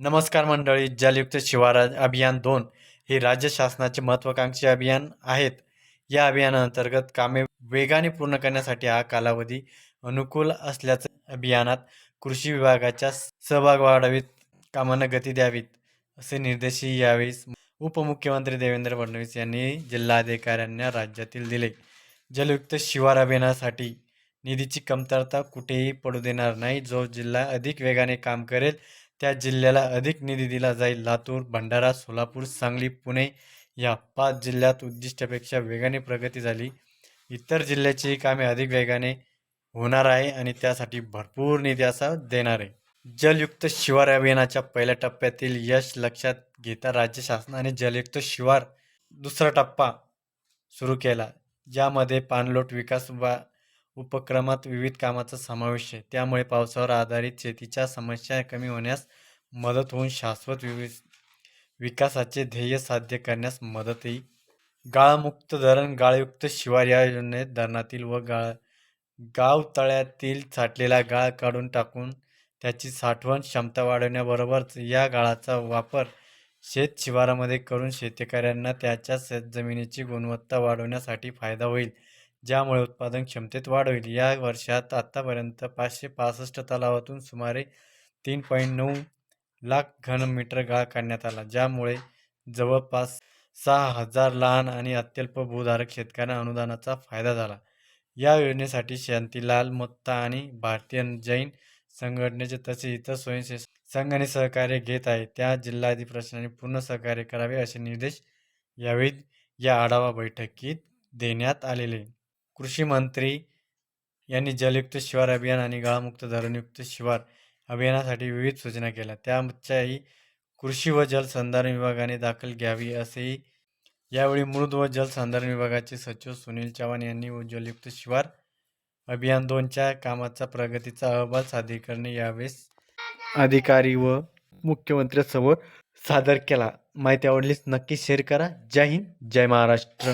नमस्कार मंडळी जलयुक्त शिवार अभियान दोन हे राज्य शासनाचे महत्त्वाकांक्षी अभियान आहेत. या अभियानाअंतर्गत कामे वेगाने पूर्ण करण्यासाठी हा कालावधी अनुकूल असल्याचं अभियानात कृषी विभागाच्या सहभाग वाढावीत कामांना गती द्यावीत असे निर्देशही यावेळी उपमुख्यमंत्री देवेंद्र फडणवीस यांनी जिल्हाधिकाऱ्यांना राज्यातील दिले. जलयुक्त शिवार अभियानासाठी निधीची कमतरता कुठेही पडू देणार नाही. जो जिल्हा अधिक वेगाने काम करेल त्या जिल्ह्याला अधिक निधी दिला जाईल. लातूर भंडारा सोलापूर सांगली पुणे या पाच जिल्ह्यात उद्दिष्टापेक्षा वेगाने प्रगती झाली. इतर जिल्ह्याची कामे अधिक वेगाने होणार आहे आणि त्यासाठी भरपूर निधी असा देणार आहे. जलयुक्त शिवार अभियानाच्या पहिल्या टप्प्यातील यश लक्षात घेता राज्य शासनाने जलयुक्त शिवार दुसरा टप्पा सुरू केला. ज्यामध्ये पाणलोट विकास वा उपक्रमात विविध कामाचा समावेश आहे. त्यामुळे पावसावर आधारित शेतीच्या समस्या कमी होण्यास मदत होऊन शाश्वत विवि विकासाचे ध्येय साध्य करण्यास मदत येईल गाळमुक्त धरण गाळयुक्त शिवार या योजनेत धरणातील व गाळ गाव तळ्यातील साठलेला गाळ काढून टाकून त्याची साठवण क्षमता वाढवण्याबरोबरच या गाळाचा वापर शेत शिवारामध्ये करून शेतकऱ्यांना त्याच्या शेतजमिनीची गुणवत्ता वाढवण्यासाठी फायदा होईल. ज्यामुळे उत्पादन क्षमतेत वाढ होईल. या वर्षात आत्तापर्यंत पाचशे पासष्ट तलावातून सुमारे तीन पॉईंट नऊ लाख घनमीटर गाळ काढण्यात आला ज्यामुळे जवळपास सहा हजार लहान आणि अत्यल्प भूधारक शेतकऱ्यांना अनुदानाचा फायदा झाला. या योजनेसाठी शांतीलाल मत्ता आणि भारतीय जैन संघटनेचे तसेच इतर स्वयंसेवी संघाने सहकार्य घेत आहे त्या जिल्हाधिप्रशासनाने पूर्ण सहकार्य करावे असे निर्देश यावेळी या आढावा बैठकीत देण्यात आलेले. कृषी मंत्री यांनी जलयुक्त शिवार अभियान आणि गाळमुक्त धरणयुक्त शिवार अभियानासाठी विविध सूचना केल्या. त्याच्याही कृषी व जलसंधारण विभागाने दाखल घ्यावी असेही यावेळी मृद व जलसंधारण विभागाचे सचिव सुनील चव्हाण यांनी जलयुक्त शिवार अभियान दोनच्या कामाचा प्रगतीचा अहवाल सादर करणे यावेळेस अधिकारी व मुख्यमंत्र्यांसमोर सादर केला. माहिती आवडलीच नक्की शेअर करा. जय हिंद. जय महाराष्ट्र.